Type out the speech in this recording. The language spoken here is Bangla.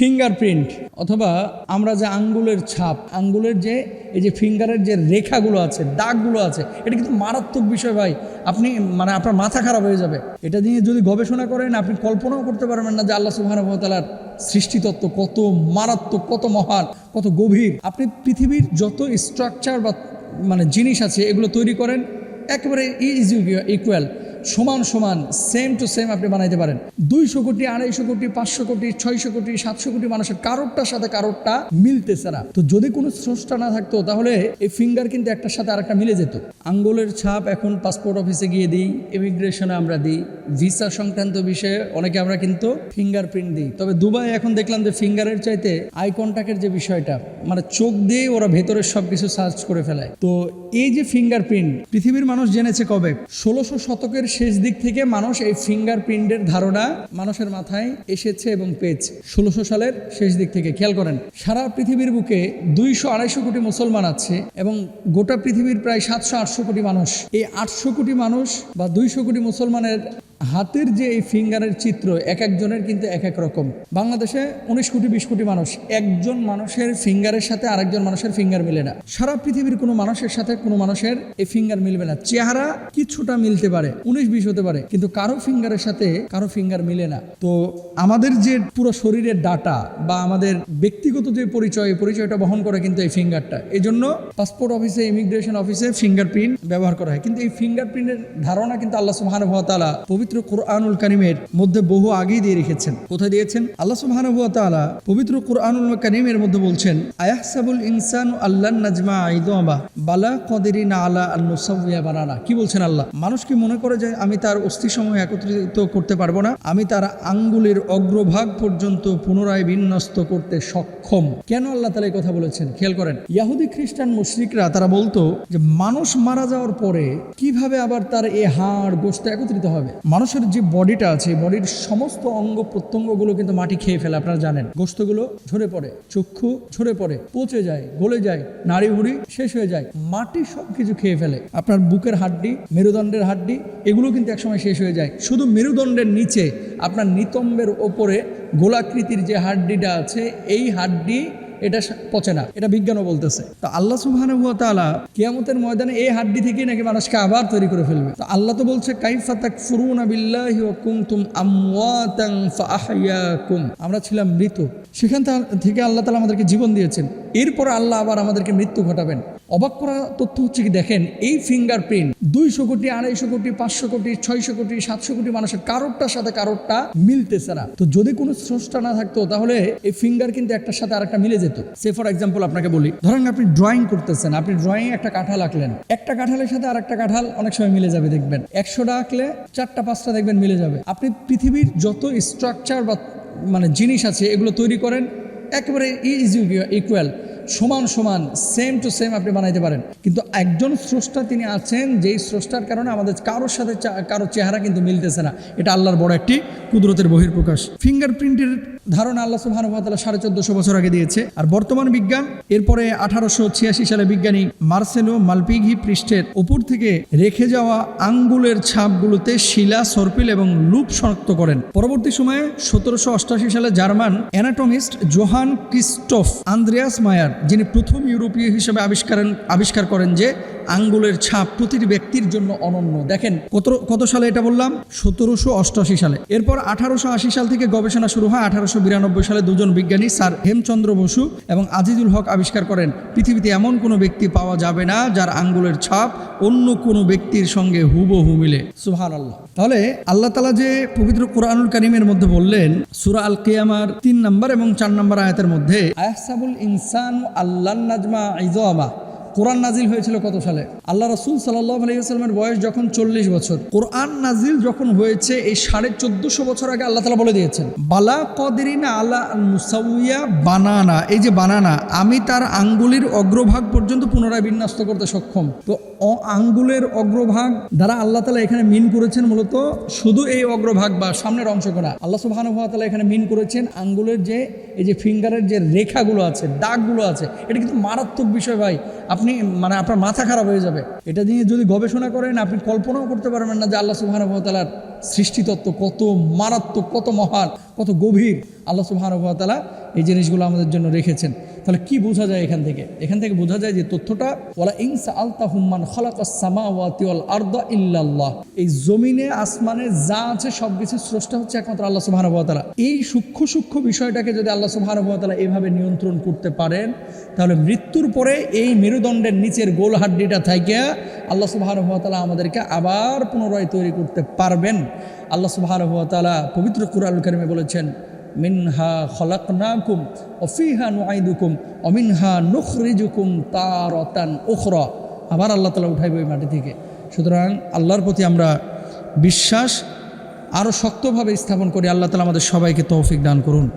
ফিঙ্গারপ্রিন্ট অথবা আমরা যে আঙ্গুলের ছাপ, আঙ্গুলের যে, এই যে ফিঙ্গারের যে রেখাগুলো আছে, দাগগুলো আছে, এটা কিন্তু মারাত্মক বিষয় ভাই। আপনি মানে আপনার মাথা খারাপ হয়ে যাবে। এটা নিয়ে যদি গবেষণা করেন, আপনি কল্পনাও করতে পারবেন না যে আল্লাহ সুবাহানুভতালার সৃষ্টিতত্ত্ব কত মারাত্মক, কত মহান, কত গভীর। আপনি পৃথিবীর যত স্ট্রাকচার বা মানে জিনিস আছে, এগুলো তৈরি করেন, একেবারে ইজ ইকুয়াল সমান সমান সেম টু সেম আপনি বানাইতে পারেন। দুইশো কোটি, আড়াইশো কোটি, পাঁচশো কোটি, ছয়শো কোটি, সাতশো কোটি মানুষের কারোরটার সাথে কারোরটা মিলতেছে না। তো যদি কোনো স্রষ্টা না থাকতো, তাহলে এই ফিঙ্গার কিন্তু একটার সাথে আরেকটা মিলে যেত। আঙ্গুলের ছাপ এখন পাসপোর্ট অফিসে গিয়ে দিই ইমিগ্রেশনে আমরা দিই ভিসা সংক্রান্ত বিষয়ে অনেকে আমরা কিন্তু ফিঙ্গারপ্রিন্ট দিই। তবে দুবাই এখন দেখলাম যে ফিঙ্গারের চাইতে আই কন্ট্যাক্টের যে বিষয়টা মানে চোখ দিয়ে ওরা ভেতরের সব কিছু সার্চ করে ফেলায়। তো এই যে ফিঙ্গার প্রিন্ট পৃথিবীর মানুষ জেনেছে কবে? ষোলোশো শতকের শেষ দিক থেকে মানুষ এই ফিঙ্গার প্রিন্টের ধারণা মানুষের মাথায় এসেছে এবং পেয়েছে। ষোলোশো সালের শেষ দিক থেকে, খেয়াল করেন, সারা পৃথিবীর বুকে দুইশো আড়াইশো কোটি মুসলমান আছে এবং গোটা পৃথিবীর প্রায় সাতশো আটশো কোটি মানুষ। এই আটশো কোটি মানুষ বা দুইশো কোটি মুসলমানের হাতের যে এই ফিঙ্গারের চিত্র, এক একজনের কিন্তু এক এক রকম। বাংলাদেশে উনিশ কোটি, বিশ কোটি মানুষ, একজন মানুষের ফিঙ্গারের সাথে আরেকজন মানুষের ফিঙ্গার মিলে না। সারা পৃথিবীর কোনো মানুষের সাথে কোনো মানুষের এই ফিঙ্গার মিলবে না। চেহারা কিছুটা মিলতে পারে, উনিশ, বিশ হতে পারে, কিন্তু কারও ফিঙ্গারের সাথে কারও ফিঙ্গার মিলে না। তো আমাদের যে পুরো শরীরের ডাটা বা আমাদের ব্যক্তিগত যে পরিচয়, পরিচয়টা বহন করে কিন্তু এই ফিঙ্গারটা। এই জন্য পাসপোর্ট অফিসে, ইমিগ্রেশন অফিসে ফিঙ্গারপ্রিন্ট ব্যবহার করা হয়। কিন্তু এই ফিঙ্গারপ্রিন্টের ধারণা কিন্তু আল্লাহ ওয়া তাআলা পবিত্র কোরআনুল কারিমের মধ্যে বহু আগেই দিয়ে রেখেছেন। কোথায় দিয়েছেন? আল্লাহ সুবহানাহু ওয়া তাআলা পবিত্র কোরআনুল কারিমের মধ্যে বলছেন, আয়াহসাবুল ইনসানু আল্লাহ নাজমা আইদুমা বালা কদেরিনা আলা আন নুসাউইয়া বানানা কি বলছেন আল্লাহ? মানুষ কি মনে করে যে আমি তার অস্থিসমূহ একত্রিত করতে পারব না? আমি তার আঙ্গুলের অগ্রভাগ পর্যন্ত পুনরায় বিন্যস্ত করতে সক্ষম। কেন আল্লাহ তালা এই কথা বলেছেন? খেয়াল করেন, ইয়াহুদি খ্রিস্টান মুশরিকরা তারা বলতো যে, মানুষ মারা যাওয়ার পরে কীভাবে আবার তার এ হাড় গোস্ত একত্রিত হবে? মানুষের যে বডিটা আছে বডির সমস্ত অঙ্গ প্রত্যঙ্গগুলো কিন্তু মাটি খেয়ে ফেলে, আপনারা জানেন। গোস্তগুলো ঝরে পড়ে, চক্ষু ঝরে পড়ে, পচে যায়, গলে যায় নাড়ি হুড়ি শেষ হয়ে যায়, মাটি সব কিছু খেয়ে ফেলে। আপনার বুকের হাড্ডি, মেরুদণ্ডের হাড্ডি, এগুলো কিন্তু একসময় শেষ হয়ে যায়। শুধু মেরুদণ্ডের নিচে, আপনার নিতম্বের ওপরে গোলাকৃতির যে হাড্ডিটা আছে, এই হাড্ডি এটা পচে না, এটা বিজ্ঞানও বলতেছে। তো আল্লাহ সুহান কিয়ামতের ময়দানে এই হাড্ডি থেকেই নাকি মানুষকে আবার তৈরি করে ফেলবে। তো আল্লাহ তো বলছে আমরা ছিলাম মৃত। সেখান থেকে আল্লাহ তালা আমাদেরকে জীবন দিয়েছেন। এরপর আল্লাহ আবার আমাদেরকে মৃত্যু ঘটাবেন। অবাক করা তথ্য হচ্ছে কি, দেখেন, এই ফিঙ্গার প্রিন্ট দুইশো কোটি, আড়াইশো কোটি, পাঁচশো কোটি, ছয়শো কোটি, সাতশো কোটি মানুষের কারোরটার সাথে কারোরটা মিলতেছে না। তো যদি কোনো স্রষ্টা না থাকতো, তাহলে এই ফিঙ্গার কিন্তু একটার সাথে আরেকটা মিলে যেত। সে ফর এক্সাম্পল আপনাকে বলি, ধরেন আপনি ড্রয়িং করতেছেন, আপনি ড্রয়িং একটা কাঁঠাল আঁকলেন। একটা কাঁঠালের সাথে আরেকটা কাঁঠাল অনেক সময় মিলে যাবে, দেখবেন। একশোটা আঁকলে চারটা, পাঁচটা দেখবেন মিলে যাবে। আপনি পৃথিবীর যত স্ট্রাকচার বা মানে জিনিস আছে, এগুলো তৈরি করেন একেবারে ইজ ইকুয়াল সমান সমান সেম টু সেম আপনি বানাইতে পারেন। কিন্তু একজন স্রষ্টা তিনি আছেন, যেই স্রষ্টার কারণে আমাদের কারোর সাথে কারও চেহারা কিন্তু মিলতেছে না। এটা আল্লাহর বড় একটি কুদরতের বহির্প্রকাশ ফিঙ্গারপ্রিন্টের ধারণা আল্লাহ ওয়া সাড়ে চোদ্দশো বছর আগে দিয়েছে। আর বর্তমান বিজ্ঞান, এরপরে আঠারোশো ছিয়াশি সালে বিজ্ঞানী মার্সেলো মালপিঘি পৃষ্ঠের উপর থেকে রেখে যাওয়া আঙ্গুলের ছাপগুলোতে শিলা, সর্পিল এবং লুপ শনাক্ত করেন। পরবর্তী সময়ে সতেরোশো অষ্টাশি সালে German anatomist Johann Christoph Andreas Mayer যিনি প্রথম ইউরোপীয় হিসেবে আবিষ্কার আবিষ্কার করেন যে আঙ্গুলের ছাপ প্রতিটি ব্যক্তির জন্য অনন্য। দেখেন, কত কত সালে এটা বললাম? সতেরোশো অষ্টআশি সালে। এরপর আঠারোশো আশি সাল থেকে গবেষণা শুরু হয়। আঠারোশো বিরানব্বই সালে দুজন বিজ্ঞানী স্যার হেমচন্দ্র বসু এবং আজিজুল হক আবিষ্কার করেন, পৃথিবীতে এমন কোনো ব্যক্তি পাওয়া যাবে না যার আঙ্গুলের ছাপ অন্য কোনো ব্যক্তির সঙ্গে হুবহু মিলে। সুহান আল্লাহ তাহলে আল্লাহ তালা যে পবিত্র কোরআনুল কারিমের মধ্যে বললেন, সুরা আল কিয়ামার তিন নম্বর এবং চার নম্বর আয়াতের মধ্যে আহসাবুল ইনসান আল্লাহ নাজমা ইজমা। কোরআন নাজিল হয়েছিল কত সালে? আল্লাহ রসুল সাল্লাহ আলাইসাল্লামের বয়স যখন চল্লিশ বছর। কোরআন নাজিল যখন হয়েছে, এই সাড়ে চোদ্দশো বছর আগে আল্লাহ তালা বলে দিয়েছেন, বালা কদেরিনা আল্লাহ মুসাউইয়া বানানা। এই যে বানানা, আমি তার আঙ্গুলির অগ্রভাগ পর্যন্ত পুনরায় বিন্যস্ত করতে সক্ষম। তো আঙ্গুলের অগ্রভাগ দ্বারা আল্লাহ তালা এখানে মিন করেছেন মূলত শুধু এই অগ্রভাগ বা সামনের অংশ করা। আল্লাহ সুবাহানুভাতালা এখানে মিন করেছেন আঙ্গুলের যে, এই যে ফিঙ্গারের যে রেখাগুলো আছে, দাগগুলো আছে, এটা কিন্তু মারাত্মক বিষয় ভাই। আপনি মানে আপনার মাথা খারাপ হয়ে যাবে। এটা নিয়ে যদি গবেষণা করেন, আপনি কল্পনাও করতে পারবেন না যে আল্লাহ সুবাহানুভাতালার সৃষ্টিতত্ত্ব কত মারাত্মক, কত মহান, কত গভীর। আল্লাহ সুবাহানুভাতালা এই জিনিসগুলো আমাদের জন্য রেখেছেন। তাহলে কি বোঝা যায় এখান থেকে? এখান থেকে বোঝা যায় যে তথ্যটা ওলা ইনসা আলতা হুম্মান ইল্লাল্লাহ। এই জমিনে, আসমানে যা আছে, সব কিছু স্রষ্টা হচ্ছে একমাত্র আল্লাহ সুবাহানুভাতালা এই সূক্ষ্ম সূক্ষ্ম বিষয়টাকে যদি আল্লাহ সুবাহানুভাতালা এভাবে নিয়ন্ত্রণ করতে পারেন, তাহলে মৃত্যুর পরে এই মেরুদণ্ডের নিচের গোল হাড্ডিটা থেকে আল্লাহ সুবাহানুভাতালা আমাদেরকে আবার পুনরায় তৈরি করতে পারবেন। আল্লাহ সুবাহানুভাতালা পবিত্র কুরআল কারিমে বলেছেন মিনহা খলাকুম অফিহা নুআইদুকুম অমিনহা নুখরিজুকুম তারতান উখরা। আবার আল্লাহ তালা উঠাইবে ওই মাটি থেকে। সুতরাং আল্লাহর প্রতি আমরা বিশ্বাস আরও শক্তভাবে স্থাপন করি। আল্লাহ তালা আমাদের সবাইকে তৌফিক দান করুন।